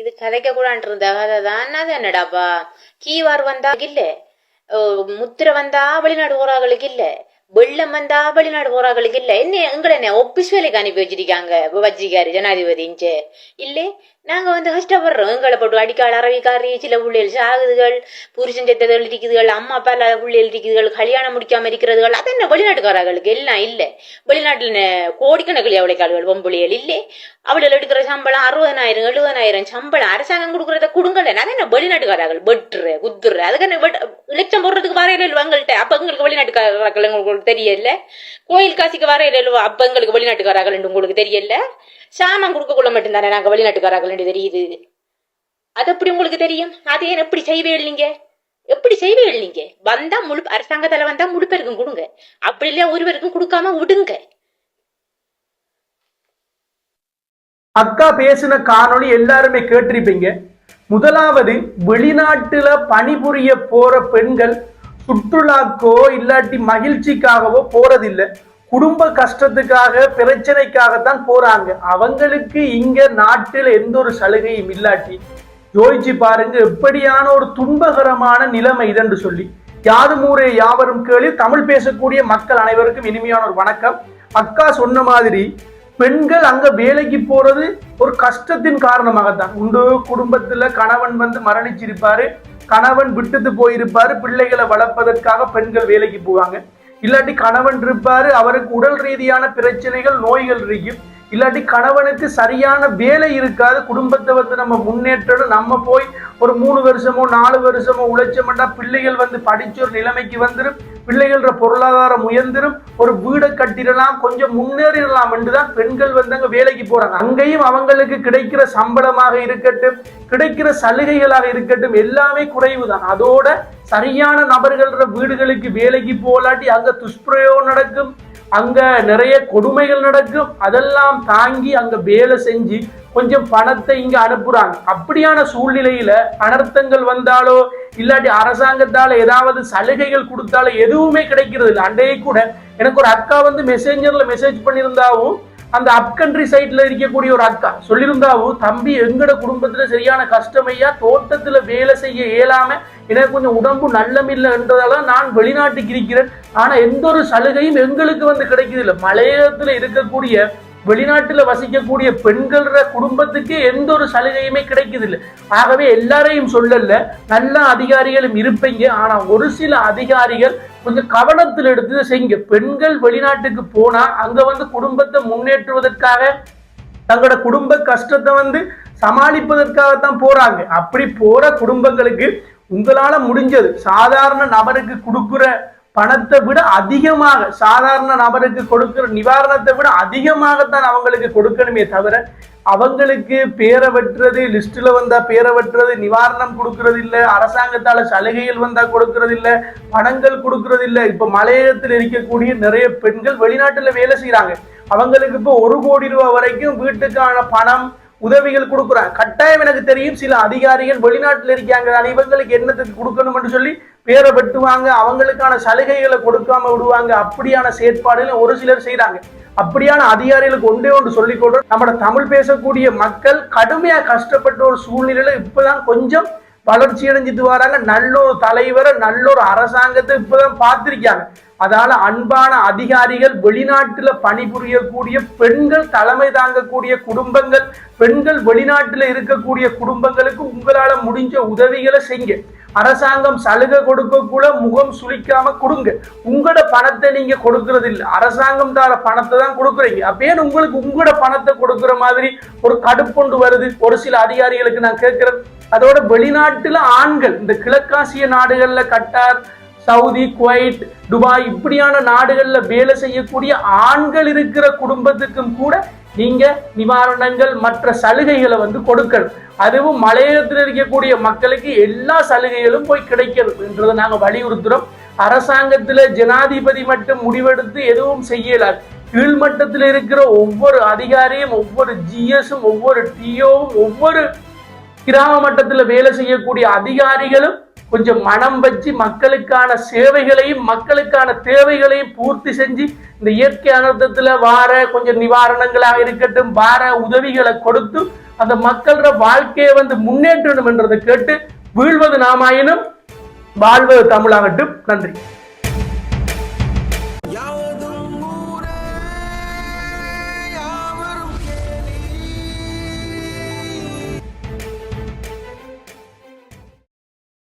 இது கதைக்க கூடாண்டு இருந்த கதை தான் அது என்னடாப்பா கீவார் வந்தா இல்ல முத்திரை வந்தா வெளிநாடு போறாங்களுக்கு இல்ல வெள்ளம் வந்தா வெளிநாடு போறாங்களுக்கு இல்ல என்ன எங்களை என்ன ஒப்பிஸ் வேலைக்கு அனுப்பி வச்சிருக்காங்க வச்சிருக்காரு ஜனாதிபதி இல்ல நாங்கள் வந்து கஷ்டப்படுறோம். எங்களை போட்டு அடிக்காள் அரவிக்காரி சில பிள்ளைகள் சாகுதுகள் புருஷன் செத்ததுகள் இருக்குதுகள் அம்மா அப்பா இல்லாத பிள்ளைகள் இருக்குதுகள் கல்யாணம் முடிக்காமல் இருக்கிறதுகள் அது என்ன வெளிநாட்டுக்காரர்களுக்கு? எல்லாம் இல்லை. வெளிநாட்டில் நெ- கோடிக்கணக்கில் எவ்வளவு பொம்புளியல் இல்லை. அவளில் எடுக்கிற சம்பளம் அறுபதனாயிரம் எழுபதனாயிரம் சம்பளம் அரசாங்கம் கொடுக்குறத கொடுங்கல அது என்ன வெளிநாட்டுக்காரர்கள்? வெட்டுற குத்துற அதுக்கு என்ன வெட்- இலட்சம் போடுறதுக்கு வரையில இல்லை எங்கள்கிட்ட அப்போ எங்களுக்கு வெளிநாட்டுக்காரர்கள் உங்களுக்கு தெரியல. கோயில் காசிக்கு வரையில இல்லை அப்போ எங்களுக்கு வெளிநாட்டுக்காரர்கள் உங்களுக்கு தெரியல. சாமான் கொடுக்க கொள்ள மட்டும்தானே நாங்கள் வெளிநாட்டுக்காரர்கள் தெரியுது. அது எப்படி உங்களுக்கு தெரியும்? அது ஏன் எப்படி செய்வே இல்லைங்க? எப்படி செய்வே இல்லைங்க? வந்தா முழு அரசாங்கத்துல வந்தா முழு பேருக்கும் கொடுங்க. அப்படி இல்லையா ஒருவருக்கும் கொடுக்காம விடுங்க. அக்கா பேசின காணொளி எல்லாருமே கேட்டிருப்பீங்க. முதலாவது வெளிநாட்டுல பணிபுரிய போற பெண்கள் சுற்றுலாக்கோ இல்லாட்டி மகிழ்ச்சிக்காகவோ போறதில்லை. குடும்ப கஷ்டத்துக்காக பிரச்சனைக்காகத்தான் போறாங்க. அவங்களுக்கு இங்க நாட்டில் எந்த ஒரு சலுகையும் இல்லாட்டி யோசிச்சு பாருங்க எப்படியான ஒரு துன்பகரமான நிலைமை இதென்று சொல்லி. யாதும் ஊரே யாவரும் கேளு தமிழ் பேசக்கூடிய மக்கள் அனைவருக்கும் இனிமையான ஒரு வணக்கம். அக்கா சொன்ன மாதிரி பெண்கள் அங்க வேலைக்கு போறது ஒரு கஷ்டத்தின் காரணமாகத்தான். உண்டு குடும்பத்துல கணவன் வந்து மரணிச்சிருப்பாரு கணவன் விட்டுட்டு போயிருப்பாரு பிள்ளைகளை வளர்ப்பதற்காக பெண்கள் வேலைக்கு போவாங்க. இல்லாட்டி கணவன் இருப்பாரு அவருக்கு உடல் ரீதியான பிரச்சனைகள் நோய்கள் இருக்கும். இல்லாட்டி கணவனுக்கு சரியான வேலை இருக்காது. குடும்பத்தை வந்து நம்ம முன்னேற்றணும். நம்ம போய் ஒரு மூணு வருஷமோ நாலு வருஷமோ உழைச்சோம்னா பிள்ளைகள் வந்து படிச்ச ஒரு நிலைமைக்கு வந்துடும் பிள்ளைகள பொருளாதாரம் உயர்ந்திரும் ஒரு வீடை கட்டிடலாம் கொஞ்சம் முன்னேறிடலாம் என்றுதான் பெண்கள் வந்து அங்க வேலைக்கு போறாங்க. அங்கேயும் அவங்களுக்கு கிடைக்கிற சம்பளமாக இருக்கட்டும் கிடைக்கிற சலுகைகளாக இருக்கட்டும் எல்லாமே குறைவுதான். அதோட சரியான நபர்கள வீடுகளுக்கு வேலைக்கு போலாட்டி அங்க துஷ்பிரயோகம் நடக்கும். அங்க நிறைய கொடுமைகள் நடக்கும். அதெல்லாம் தாங்கி அங்க வேலை செஞ்சு கொஞ்சம் பணத்தை இங்க அனுப்புறாங்க. அப்படியான சூழ்நிலையில அனர்த்தங்கள் வந்தாலோ இல்லாட்டி அரசாங்கத்தால ஏதாவது சலுகைகள் கொடுத்தாலோ எதுவுமே கிடைக்கிறது இல்லை. அண்டையே கூட எனக்கு ஒரு அக்கா வந்து மெசேஞ்சர்ல மெசேஜ் பண்ணியிருந்தாவும் அந்த அப்கண்ட்ரி சைட்ல இருக்கக்கூடிய ஒரு அக்கா சொல்லியிருந்தாவும் தம்பி எங்கட குடும்பத்துல சரியான கஷ்டமையா தோட்டத்துல வேலை செய்ய இயலாம எனக்கு கொஞ்சம் உடம்பு நல்லமில்லை என்றதால நான் வெளிநாட்டுக்கு இருக்கிறேன். ஆனா எந்த ஒரு சலுகையும் எங்களுக்கு வந்து கிடைக்குது இல்லை மலையகத்துல இருக்கக்கூடிய வெளிநாட்டுல வசிக்கக்கூடிய பெண்கள குடும்பத்துக்கு எந்த ஒரு சலுகையுமே கிடைக்குது இல்லை ஆகவே எல்லாரையும் சொல்லல. நல்ல அதிகாரிகளும் இருப்பீங்க. ஆனா ஒரு சில அதிகாரிகள் கொஞ்சம் கவனத்தில் எடுத்து செய்யுங்க. பெண்கள் வெளிநாட்டுக்கு போனா அங்க வந்து குடும்பத்தை முன்னேற்றுவதற்காக தங்களோட குடும்ப கஷ்டத்தை வந்து சமாளிப்பதற்காகத்தான் போறாங்க. அப்படி போற குடும்பங்களுக்கு உங்களால முடிஞ்சது. சாதாரண நபருக்கு கொடுக்குற பணத்தை விட அதிகமாக சாதாரண நபருக்கு கொடுக்கிற நிவாரணத்தை விட அதிகமாகத்தான் அவங்களுக்கு கொடுக்கணுமே தவிர அவங்களுக்கு பேரை வெட்டுறது லிஸ்ட்ல வந்தா பேரை வெட்டுறது நிவாரணம் கொடுக்கறது இல்லை அரசாங்கத்தால சலுகைகள் வந்தா கொடுக்கறது இல்லை பணங்கள் கொடுக்கறது இல்லை இப்ப மலையகத்தில் இருக்கக்கூடிய நிறைய பெண்கள் வெளிநாட்டுல வேலை செய்யறாங்க அவங்களுக்கு இப்போ ஒரு கோடி ரூபாய் வரைக்கும் வீட்டுக்கான பணம் உதவிகள் கொடுக்குறாங்க கட்டாயம் எனக்கு தெரியும் சில அதிகாரிகள் வெளிநாட்டில் இருக்காங்க தானே, இவங்களுக்கு என்னத்துக்கு கொடுக்கணும்னு சொல்லி பேரை வெட்டுவாங்க. அவங்களுக்கான சலுகைகளை கொடுக்காம விடுவாங்க. அப்படியான செயற்பாடுகளை ஒரு சிலர் செய்யறாங்க அப்படியான அதிகாரிகளுக்கு ஒன்றே ஒன்று சொல்லிக் கொள்றோம். நம்ம தமிழ் பேசக்கூடிய மக்கள் கடுமையா கஷ்டப்பட்ட ஒரு சூழ்நிலையில இப்பதான் கொஞ்சம் வளர்ச்சி அடைஞ்சிட்டு வராங்க. நல்ல ஒரு தலைவரை நல்ல ஒரு அரசாங்கத்தை இப்பதான் பார்த்திருக்காங்க. அதனால அன்பான அதிகாரிகள் வெளிநாட்டுல பணிபுரியக்கூடிய பெண்கள் தலைமை தாங்கக்கூடிய குடும்பங்கள் பெண்கள் வெளிநாட்டுல இருக்கக்கூடிய குடும்பங்களுக்கு உங்களால முடிஞ்ச உதவிகளை செய்யுங்க. அரசாங்கம் சலுகை கொடுக்கக்குள்ள முகம் சுளிக்காம கொடுங்க. உங்களோட பணத்தை நீங்க கொடுக்கறது இல்லை அரசாங்கம் தார பணத்தை தான் கொடுக்குறீங்க. அப்பயே உங்களுக்கு உங்களோட பணத்தை கொடுக்குற மாதிரி ஒரு கடுப்பொண்டு வருது? ஒரு சில அதிகாரிகளுக்கு நான் கேட்கிறேன். அதோட வெளிநாட்டுல ஆண்கள் இந்த கிழக்காசிய நாடுகள்ல கட்டார் சவுதி குவைட் துபாய் இப்படியான நாடுகள்ல வேலை செய்யக்கூடிய ஆண்கள் இருக்கிற குடும்பத்துக்கும் கூட நீங்க நிவாரணங்கள் மற்ற சலுகைகளை வந்து கொடுக்கணும். அதுவும் மலையத்தில் இருக்கக்கூடிய மக்களுக்கு எல்லா சலுகைகளும் போய் கிடைக்கிறது என்றதை நாங்க வலியுறுத்துறோம். அரசாங்கத்துல ஜனாதிபதி மட்டும் முடிவெடுத்து எதுவும் செய்யலாது கீழ்மட்டத்தில் இருக்கிற ஒவ்வொரு அதிகாரியும் ஒவ்வொரு ஜிஎஸும் ஒவ்வொரு டிஓவும் ஒவ்வொரு கிராம மட்டத்தில் வேலை செய்யக்கூடிய அதிகாரிகளும் கொஞ்சம் மனம் வச்சு மக்களுக்கான சேவைகளையும் மக்களுக்கான தேவைகளையும் பூர்த்தி செஞ்சு இந்த இயற்கை அனர்த்தத்தில் வார கொஞ்சம் நிவாரணங்களாக இருக்கட்டும் வார உதவிகளை கொடுத்து அந்த மக்களோட வாழ்க்கையை வந்து முன்னேற்றணும் என்றதை கேட்டு வீழ்வது நாமாயினும் வாழ்வது தமிழாகட்டும். நன்றி.